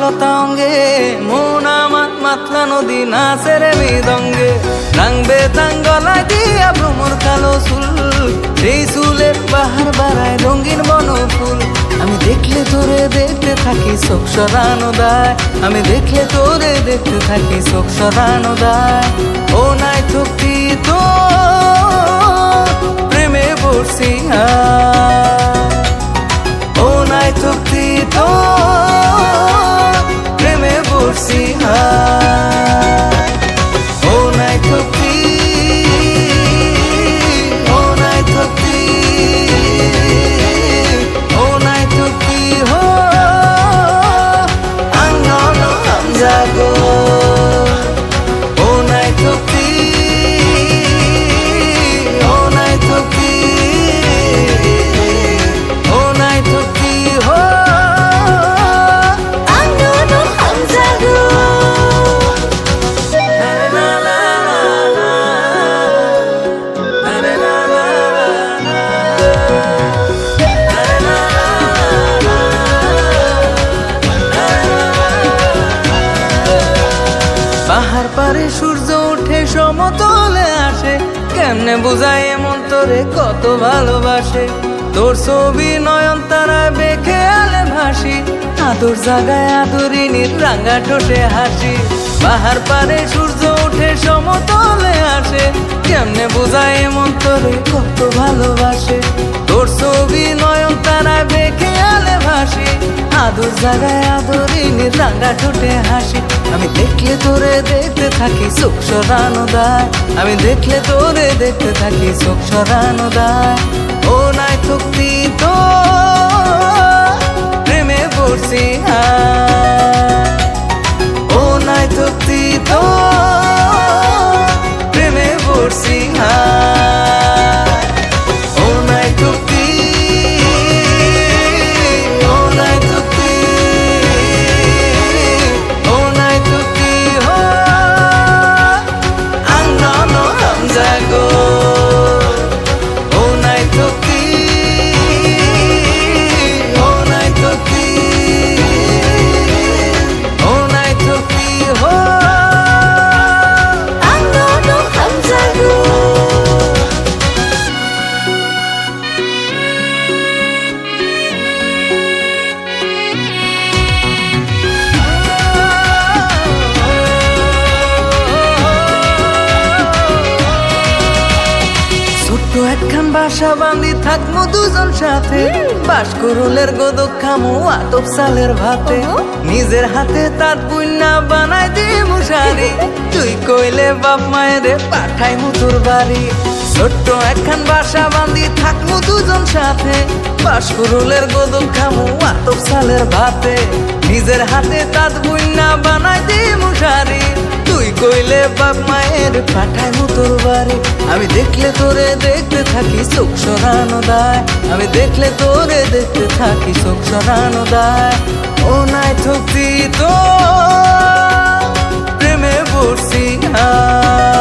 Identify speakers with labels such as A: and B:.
A: লতা অঙ্গে মন আমার মাতলা নদী নাচে রে মৃদঙ্গে নাংবে তাঙ্গলা দিয়া ভ্রমর কালো চুল এই চুলের বাহার বাড়ায় রঙিন বন বনফুল। আমি দেখলে তোরে দেখতে থাকি চোখ সরানো দায় আমি দেখলে তোরে দেখতে থাকি চোখ সরানো দায় ও নাই থকি তো প্রেমে পাহাড় পারে সূর্য উঠে সমতলে আসে। কেমনে বুঝায় এমন তোরে কত ভালোবাসে? তোর ছবি নয়ন তারা বেখে আলে ভাসি। আদর জাগায় আদরিনীর রাঙ্গা ঠোঁটে হাসি। পাহাড় পারে সূর্য উঠে সমতলে আসে। কেমনে বুঝায় এমন তোরে কত ভালোবাসে? তোর ছবি নয়ন তারা বেখে আলে ভাসি আদর জাগায় আদরিনি রাঙা ঠোঁটে হাসি আমি দেখলে তোরে দেখতে থাকি, চোখ সরানো দায় আমি দেখলে তোরে দেখতে থাকি, চোখ সরানো দায় ও নাই থুকতি তো প্রেমে পড়ছি আয়। ছোট্ট একখান বাসা বান্ধি থাকব দুজন সাথে। বাস করলের গোদক খামো আতপ সালের ভাতে। নিজের হাতে তার পুণ্যা বানাই দিয়ে মশারি তুই কইলে বাপ মায়েরে পাঠাই মুতুর বাড়ি। ছোট্ট একখান বাসা বাঁধি থাকব দুজন সাথে। বাসকুরুলের গোদল খামু আতব সালের ভাতে। নিজের হাতে তাঁত বুইনা বানাই দি মুশারি তুই কইলে বাপ মায়ের পাঠায় মু বাড়ি। আমি দেখলে তোরে দেখতে থাকি চোখ সরানো দায়। আমি দেখলে তোরে দেখতে থাকি চোখ সরানো দায়। ও নাই থকতি তো প্রেমে বসি আয়